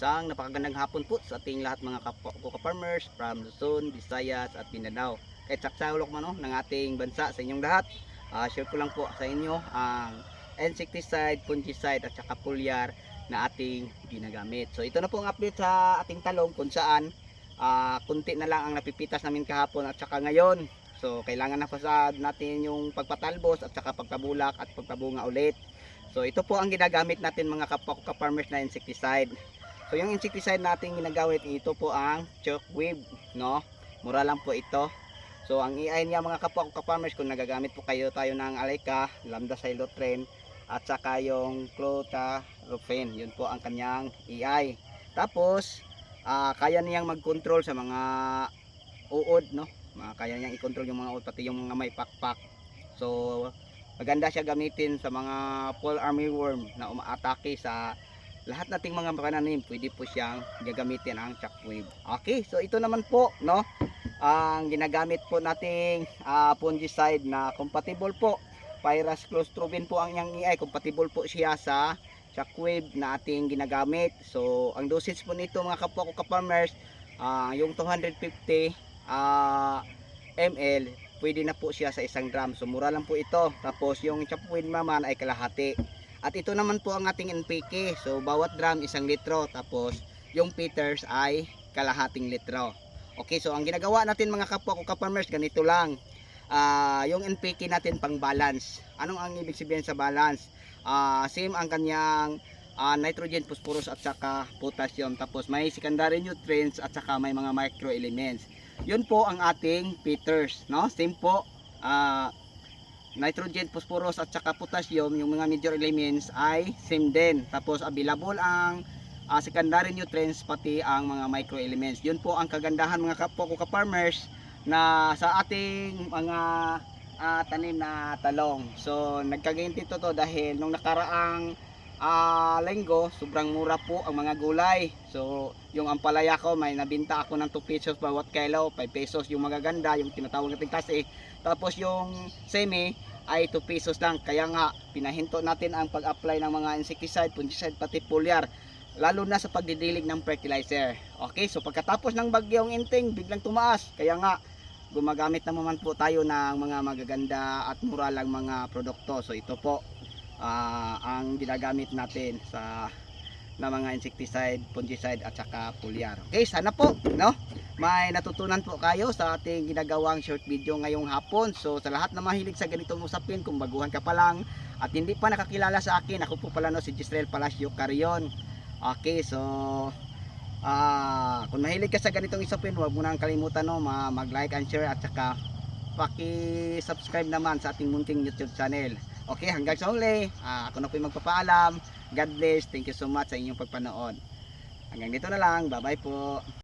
Isang napakagandang hapon po sa ating lahat mga kapwa ko ka-farmers from Luzon, Visayas at Mindanao. Kahit saksalok man no, ng ating bansa sa inyong lahat. Ah, share ko lang po sa inyo ang insecticide, fungicide at saka foliar na ating ginagamit. So ito na po ang update sa ating talong kung saan ah, kunti na lang ang napipitas namin kahapon at saka ngayon. So kailangan na pasad natin yung pagpatalbos at saka pagpabulak at pagpabunga ulit. So ito po ang ginagamit natin mga kapwa ko ka-farmers na insecticide. So yung insecticide natin ginagamit ito po ang chalkweed, no? Mura lang po ito. So ang EI niya mga kapwa ko ka-farmers kung nagagamit po kayo tayo ng Aleka, Lambda Silotren at saka yung Clotarofin. Yun po ang kanyang EI. Tapos ah, kaya niyang mag-control sa mga uod, no? Kaya niyang i-control yung mga uod pati yung mga may pakpak. So maganda siya gamitin sa mga fall armyworm na umaatake sa lahat nating mga pananim pwede po siyang gagamitin ang shockwave okay so ito naman po no ang ginagamit po nating ah, fungicide na compatible po Pyrus clostrobin po ang yang EI compatible po siya sa shockwave na ating ginagamit so ang dosage po nito mga kapwa ko ka-farmers ah, yung 250 ah, ml pwede na po siya sa isang drum. So mura lang po ito. Tapos yung chopwood naman ay kalahati. At ito naman po ang ating NPK. So bawat drum isang litro. Tapos yung Peters ay kalahating litro. Okay, so ang ginagawa natin mga kapwa ko ka-farmers, ganito lang. Ah, yung NPK natin pang balance. Anong ang ibig sabihin sa balance? Ah, same ang kanyang ah, nitrogen, phosphorus at saka potassium. Tapos may secondary nutrients at saka may mga microelements yun po ang ating Peters, no? Same po, ah, nitrogen, phosphorus at saka potassium, yung mga major elements ay same din. Tapos available ang ah, secondary nutrients pati ang mga microelements. Yun po ang kagandahan mga kapwa ko ka-farmers na sa ating mga ah, tanim na talong. So nagkaginti to to dahil nung nakaraang ah, linggo, sobrang mura po ang mga gulay. So, yung ampalaya ko, may nabinta ako ng 2 pesos bawat kilo, 5 pesos yung magaganda, yung tinatawag natin kasi. Tapos yung semi ay 2 pesos lang. Kaya nga, pinahinto natin ang pag-apply ng mga insecticide, fungicide, pati foliar. Lalo na sa pagdidilig ng fertilizer. Okay, so pagkatapos ng bagyong inting, biglang tumaas. Kaya nga, gumagamit naman po tayo ng mga magaganda at mura lang mga produkto. So ito po, ah, ang ginagamit natin sa na mga insecticide, fungicide at saka foliar. Okay, sana po, no? May natutunan po kayo sa ating ginagawang short video ngayong hapon. So sa lahat na mahilig sa ganitong usapin, kung baguhan ka pa lang at hindi pa nakakilala sa akin, ako po pala no si Gisrael Palacio Carion. Okay, so ah kung mahilig ka sa ganitong usapin, huwag mo nang kalimutan no, ma- mag-like and share at saka paki-subscribe naman sa ating munting YouTube channel. Okay, hanggang sa uli. Ah, ako na po yung magpapaalam. God bless. Thank you so much sa inyong pagpanood. Hanggang dito na lang. Bye-bye po.